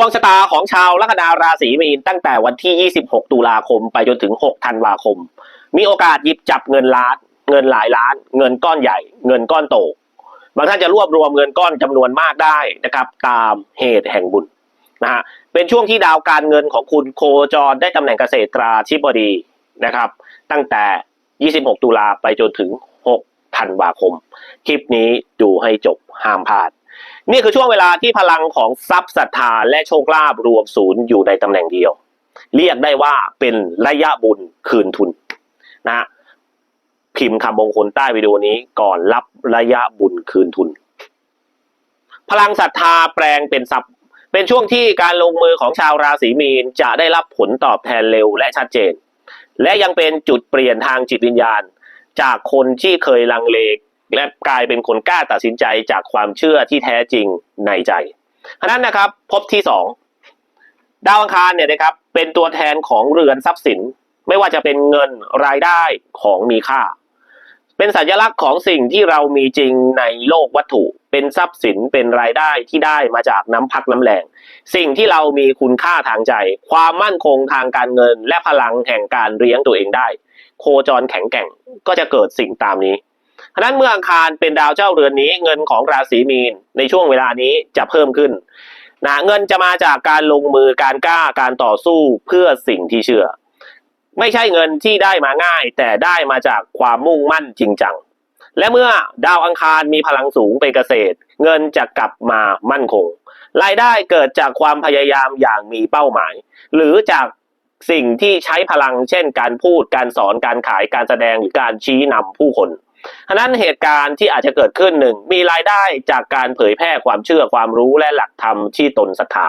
ดวงชะตาของชาวลัคนาราศีมีนตั้งแต่วันที่ 26 ตุลาคมไปจนถึง 6 ธันวาคม มีโอกาสหยิบจับเงินล้าน เงินหลายล้าน เงินก้อนใหญ่ เงินก้อนโต บางท่านจะรวบรวมเงินก้อนจำนวนมากได้นะครับ ตามเหตุแห่งบุญนะฮะ เป็นช่วงที่ดาวการเงินของคุณโคจรได้ตำแหน่งเกษตราธิบดีนะครับ ตั้งแต่ 26 ตุลาไปจนถึง 6 ธันวาคม คลิปนี้ดูให้จบห้ามพลาด นี่คือช่วงเวลาที่พลังของทรัพย์ศรัทธาและโชคลาภรวมศูนย์อยู่ในตำแหน่งเดียว เรียกได้ว่าเป็นระยะบุญคืนทุนนะฮะพิมพ์คำมงคลใต้วิดีโอนี้ก่อนรับระยะบุญคืนทุน พลังศรัทธาแปลงเป็นทรัพย์ เป็นช่วงที่การลงมือของชาวราศีมีนจะได้รับผลตอบแทนเร็วและชัดเจน และยังเป็นจุดเปลี่ยนทางจิตวิญญาณ จากคนที่เคยลังเล และกลายเป็นคนกล้าตัดสินใจจากความเชื่อที่แท้จริงในใจฉะนั้นนะครับพบที่สองดาวอังคารเนี่ยนะครับเป็นตัวแทนของเรือนทรัพย์สิน ไม่ว่าจะเป็นเงินรายได้ของมีค่า เป็นสัญลักษณ์ของสิ่งที่เรามีจริงในโลกวัตถุ เป็นทรัพย์สินเป็นรายได้ที่ได้มาจากน้ำพักน้ำแรงสิ่งที่เรามีคุณค่าทางใจ ความมั่นคงทางการเงิน และพลังแห่งการเลี้ยงตัวเองได้ โคจรแข็งแกร่งก็จะเกิดสิ่งตามนี้ ฉะนั้นเมื่ออังคารเป็นดาวเจ้าเรือนนี้ เงินของราศีมีนในช่วงเวลานี้จะเพิ่มขึ้นนะเงินจะมาจากการลงมือการกล้าการต่อสู้เพื่อสิ่งที่เชื่อ ไม่ใช่เงินที่ได้มาง่าย แต่ได้มาจากความมุ่งมั่นจริงจัง และเมื่อดาวอังคารมีพลังสูงเป็นเกษตร เงินจะกลับมามั่นคง รายได้เกิดจากความพยายามอย่างมีเป้าหมาย หรือจากสิ่งที่ใช้พลังเช่น การพูดการสอนการขายการแสดงหรือการชี้นำผู้คน ฉะนั้นเหตุการณ์ที่อาจจะเกิดขึ้นหนึ่งมีรายได้จากการเผยแพร่ความเชื่อความรู้และหลักธรรมที่ตนศรัทธา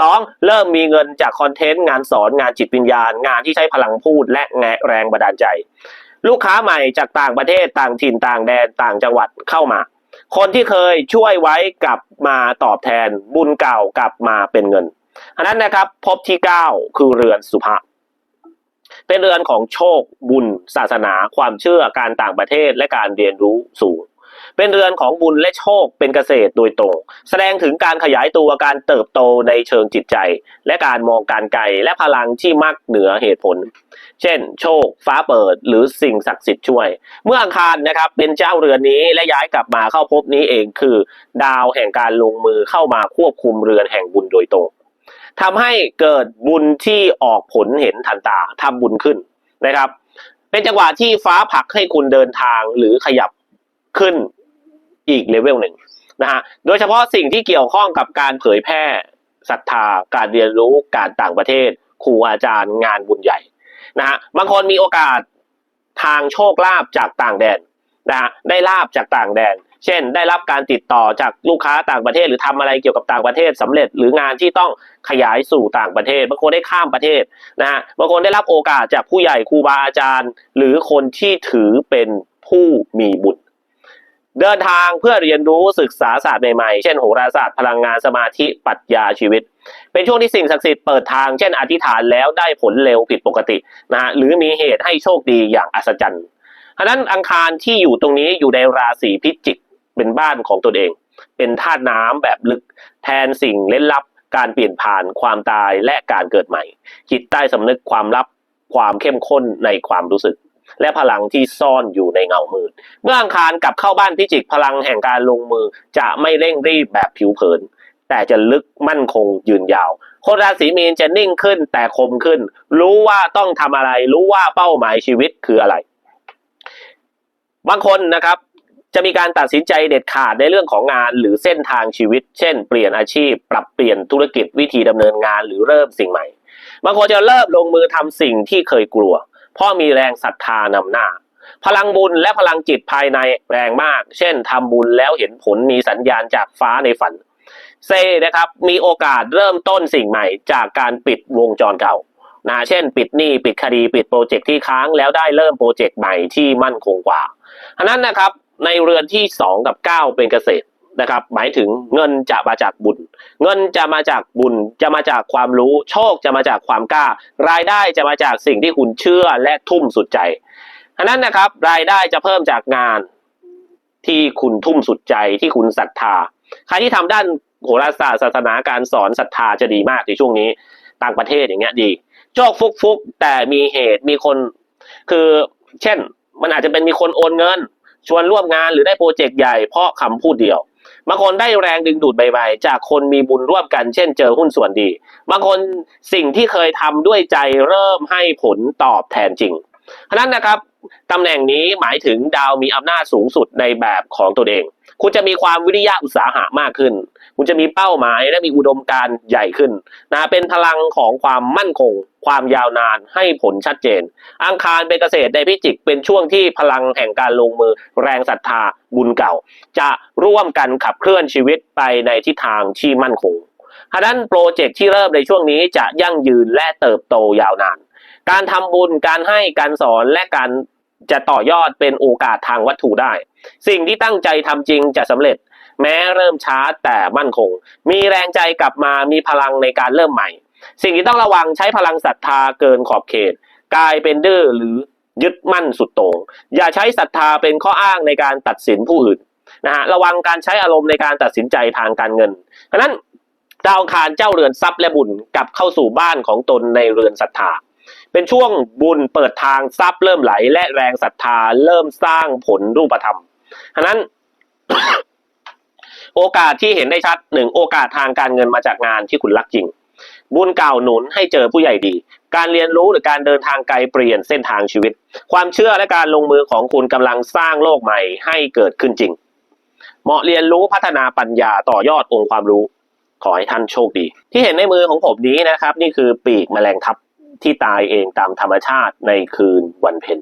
สองเริ่มมีเงินจากคอนเทนต์งานสอนงานจิตวิญญาณ งานที่ใช้พลังพูดและแงแรงบันดาลใจ ลูกค้าใหม่จากต่างประเทศต่างถิ่นต่างแดนต่างจังหวัดเข้ามา คนที่เคยช่วยไว้กลับมาตอบแทนบุญเก่ากลับมาเป็นเงินอันนั้นนะครับพบที่ 9 คือเรือนสุภาพ เป็นเรือนของโชคบุญ ศาสนา ความเชื่อการต่างประเทศและการเรียนรู้สูง เป็นเรือนของบุญและโชคเป็นเกษตรโดยตรง แสดงถึงการขยายตัวการเติบโตในเชิงจิตใจ และการมองการไกลและพลังที่มักเหนือเหตุผล เช่น โชค ฟ้าเปิดหรือสิ่งศักดิ์สิทธิ์ช่วย เมื่ออังคารนะครับเป็นเจ้าเรือนนี้และย้ายกลับมาเข้าภพนี้เองคือ ดาวแห่งการลงมือเข้ามาควบคุมเรือนแห่งบุญโดยตรง ทำให้เกิดบุญที่ออกผลเห็นทันตาทำบุญขึ้นนะครับ เป็นจังหวะที่ฟ้าผักให้คุณเดินทางหรือขยับขึ้นอีกเลเวลหนึ่งนะฮะโดยเฉพาะสิ่งที่เกี่ยวข้องกับการเผยแพร่ศรัทธา การเรียนรู้การต่างประเทศครูอาจารย์งานบุญใหญ่นะฮะบางคนมีโอกาสทางโชคลาภจากต่างแดนนะฮะได้ลาบจากต่างแดน เช่น ได้รับการติดต่อจากลูกค้าต่างประเทศ หรือทำอะไรเกี่ยวกับต่างประเทศสำเร็จ หรืองานที่ต้องขยายสู่ต่างประเทศบางคนได้ข้ามประเทศนะฮะบางคนได้รับโอกาสจากผู้ใหญ่ครูบาอาจารย์ หรือคนที่ถือเป็นผู้มีบุญเดินทางเพื่อเรียนรู้ศึกษาศาสตร์ใหม่ๆ เช่นโหราศาสตร์พลังงานสมาธิปรัชญาชีวิต เป็นช่วงที่สิ่งศักดิ์สิทธิ์เปิดทาง เช่นอธิษฐานแล้วได้ผลเร็วผิดปกตินะฮะหรือมีเหตุให้โชคดีอย่างอัศจรรย์ฉะนั้นอังคารที่อยู่ตรงนี้อยู่ในราศีพิจิก เป็นบ้านของตนเอง เป็นธาตุน้ำแบบลึกแทนสิ่งเล่นลับ การเปลี่ยนผ่านความตายและการเกิดใหม่ จิตใต้สำนึกความลับความเข้มข้นในความรู้สึก และพลังที่ซ่อนอยู่ในเงามืดเมื่ออังคารกลับเข้าบ้านพิจิกพลังแห่งการลงมือจะไม่เร่งรีบแบบผิวเผิน แต่จะลึกมั่นคงยืนยาวคนราศีมีนจะนิ่งขึ้นแต่คมขึ้น รู้ว่าต้องทำอะไร รู้ว่าเป้าหมายชีวิตคืออะไร บางคนนะครับ จะมีการตัดสินใจเด็ดขาดในเรื่องของงานหรือเส้นทางชีวิต เช่น เปลี่ยนอาชีพ ปรับเปลี่ยนธุรกิจวิธีดำเนินงานหรือเริ่มสิ่งใหม่ บางคนจะเริ่มลงมือทำสิ่งที่เคยกลัว เพราะมีแรงศรัทธานำหน้า พลังบุญและพลังจิตภายในแรงมาก เช่นทำบุญแล้วเห็นผลมีสัญญาณจากฟ้าในฝัน เซนะครับมีโอกาสเริ่มต้นสิ่งใหม่ จากการปิดวงจรเก่านะเช่น ปิดหนี้ปิดคดีปิดโปรเจกต์ที่ค้างแล้วได้เริ่มโปรเจกต์ใหม่ที่มั่นคงกว่าอันนั้นนะครับ ในเรือนที่ 2 กับ 9 เป็นเกษตรนะครับ หมายถึงเงินจะมาจากบุญ เงินจะมาจากบุญจะมาจากความรู้โชคจะมาจากความกล้า รายได้จะมาจากสิ่งที่คุณเชื่อและทุ่มสุดใจอันนั้นนะครับรายได้จะเพิ่มจากงานที่คุณทุ่มสุดใจที่คุณศรัทธา ใครที่ทำด้านโหราศาสตร์ศาสนาการสอนศรัทธาจะดีมากในช่วงนี้ต่างประเทศอย่างเงี้ยดีโชคฟุกฟุกแต่มีเหตุมีคน คือเช่น มันอาจจะเป็นมีคนโอนเงิน ชวนร่วมงานหรือได้โปรเจกต์ใหญ่เพราะคำพูดเดียวบางคนได้แรงดึงดูดใบๆจากคนมีบุญร่วมกัน เช่นเจอหุ้นส่วนดี บางคนสิ่งที่เคยทำด้วยใจเริ่มให้ผลตอบแทนจริงเพราะฉะนั้นนะครับ ตำแหน่งนี้หมายถึงดาวมีอำนาจสูงสุดในแบบของตัวเอง คุณจะมีความวิริยะอุตสาหะมากขึ้น คุณจะมีเป้าหมายและมีอุดมการณ์ใหญ่ขึ้นนะเป็นพลังของความมั่นคง ความยาวนานให้ผลชัดเจน อังคารเป็นเกษตรในพิจิกเป็นช่วงที่พลังแห่งการลงมือแรงศรัทธาบุญเก่า จะร่วมกันขับเคลื่อนชีวิตไปในทิศทางที่มั่นคงฉะนั้นโปรเจกต์ที่เริ่มในช่วงนี้จะยั่งยืนและเติบโตยาวนาน การทำบุญการให้การสอนและการจะต่อยอดเป็นโอกาสทางวัตถุได้ สิ่งที่ตั้งใจทำจริงจะสำเร็จ แม้เริ่มช้าแต่มั่นคง มีแรงใจกลับมามีพลังในการเริ่มใหม่ สิ่งที่ต้องระวังใช้พลังศรัทธาเกินขอบเขต กลายเป็นดื้อหรือยึดมั่นสุดโต่งอย่าใช้ศรัทธาเป็นข้ออ้างในการตัดสินผู้อื่นนะฮะระวังการใช้อารมณ์ในการตัดสินใจทางการเงินเพราะนั้นดาวคารเจ้าเรือนทรัพย์และบุญกลับเข้าสู่บ้านของตนในเรือนศรัทธา เป็นช่วงบุญเปิดทางทรัพย์เริ่มไหล และแรงศรัทธาเริ่มสร้างผลรูปธรรมฉะนั้น โอกาสที่เห็นได้ชัดหนึ่งโอกาสทางการเงินมาจากงานที่คุณรักจริง บุญเก่าหนุนให้เจอผู้ใหญ่ดี การเรียนรู้หรือการเดินทางไกลเปลี่ยนเส้นทางชีวิต ความเชื่อและการลงมือของคุณกำลังสร้างโลกใหม่ให้เกิดขึ้นจริง เหมาะเรียนรู้พัฒนาปัญญาต่อยอดองค์ความรู้ขอให้ท่านโชคดี ที่เห็นในมือของผมนี้นะครับ นี่คือปีกแมลงทับ ที่ตายเองตามธรรมชาติในคืนวันเพ็ญ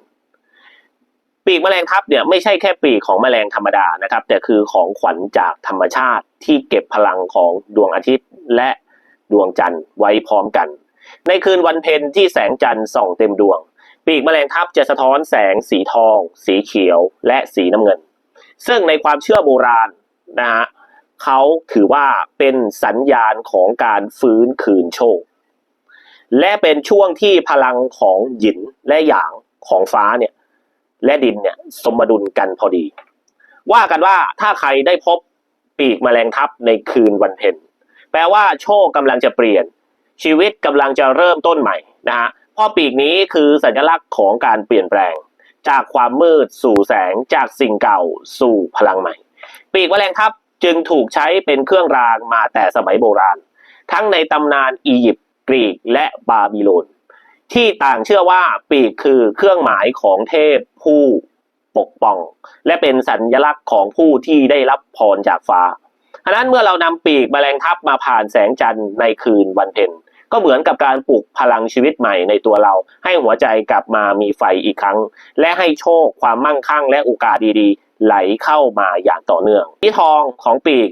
ปีกแมลงทับเนี่ยไม่ใช่แค่ปีกของแมลงธรรมดานะครับ แต่คือของขวัญจากธรรมชาติที่เก็บพลังของดวงอาทิตย์และดวงจันทร์ไว้พร้อมกัน ในคืนวันเพ็ญที่แสงจันทร์ส่องเต็มดวง ปีกแมลงทับจะสะท้อนแสงสีทอง สีเขียว และสีน้ำเงิน ซึ่งในความเชื่อโบราณนะฮะเขาถือว่าเป็นสัญญาณของการฟื้นคืนโชค และเป็นช่วงที่พลังของหยินและหยางของฟ้าเนี่ยและดินเนี่ยสมดุลกันพอดี ว่ากันว่าถ้าใครได้พบปีกแมลงทับในคืนวันเพ็ญแปลว่าโชคกำลังจะเปลี่ยน ชีวิตกำลังจะเริ่มต้นใหม่นะฮะเพราะปีกนี้คือสัญลักษณ์ของการเปลี่ยนแปลง จากความมืดสู่แสงจากสิ่งเก่าสู่พลังใหม่ ปีกแมลงทับจึงถูกใช้เป็นเครื่องรางมาแต่สมัยโบราณ ทั้งในตำนานอียิปต์ กรีกและบาบิโลน ที่ต่างเชื่อว่าปีกคือเครื่องหมายของเทพผู้ปกป้อง และเป็นสัญลักษณ์ของผู้ที่ได้รับพรจากฟ้าฉะนั้นเมื่อเรานำปีกแมลงทับมาผ่านแสงจันทร์ในคืนวันเพ็ญก็เหมือนกับการปลุกพลังชีวิตใหม่ในตัวเรา ให้หัวใจกลับมามีไฟอีกครั้ง และให้โชคความมั่งคั่งและโอกาสดีๆ ไหลเข้ามาอย่างต่อเนื่องที่ทองของปีก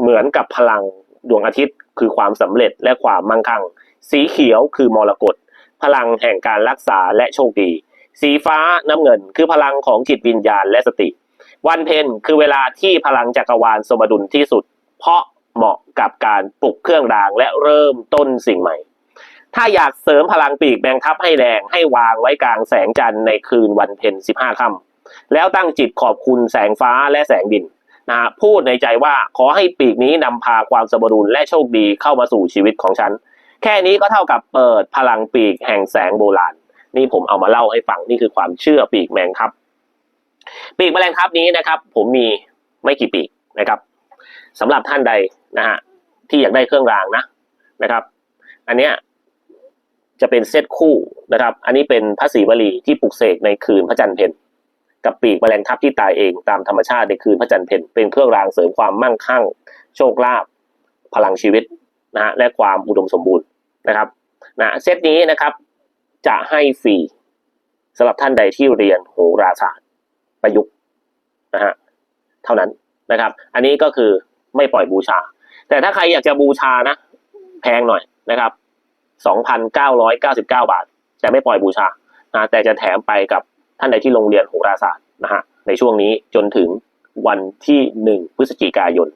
เหมือนกับพลังดวงอาทิตย์ คือความสำเร็จและความมั่งคั่ง สีเขียวคือมรกตพลังแห่งการรักษาและโชคดี สีฟ้าน้ำเงิน คือพลังของจิตวิญญาณและสติ วันเพ็ญคือเวลาที่พลังจักรวาลสมดุลที่สุด เพราะเหมาะกับการปลุกเครื่องรางและเริ่มต้นสิ่งใหม่ ถ้าอยากเสริมพลังปีกแบงทับให้แรงให้วางไว้กลางแสงจันทร์ในคืนวันเพ็ญสิบห้าค่ำแล้วตั้งจิตขอบคุณแสงฟ้าและแสงดิน นะพูดในใจว่าขอให้ปีกนี้นำพาความสมดุลและโชคดีเข้ามาสู่ชีวิตของฉัน แค่นี้ก็เท่ากับเปิดพลังปีกแห่งแสงโบราณ นี่ผมเอามาเล่าให้ฟังนี่คือความเชื่อปีกแมงทับ ปีกแมลงทับนี้นะครับ ผมมีไม่กี่ปีกนะครับสำหรับท่านใดนะฮะที่อยากได้เครื่องรางนะนะครับ อันเนี้ยจะเป็นเซตคู่นะครับ อันนี้เป็นพระศรีวลีที่ปลุกเสกในคืนพระจันทร์เพ็ญ กับปีกแมลงทับที่ตายเองตามธรรมชาติในคืนพระจันทร์เพ็ญเป็นเครื่องรางเสริมความมั่งคั่ง โชคลาภพลังชีวิตนะฮะและความอุดมสมบูรณ์นะครับนะเซตนี้นะครับจะให้ฟรีสำหรับท่านใดที่เรียนโหราศาสตร์ประยุกต์นะฮะเท่านั้นนะครับ อันนี้ก็คือไม่ปล่อยบูชา แต่ถ้าใครอยากจะบูชานะ แพงหน่อยนะครับสองพันเก้าร้อยเก้าสิบเก้าบาท แต่ไม่ปล่อยบูชานะแต่จะแถมไปกับ ท่านใดที่ลงเรียนโหราศาสตร์นะฮะในช่วงนี้จนถึงวันที่หนึ่งพฤศจิกายน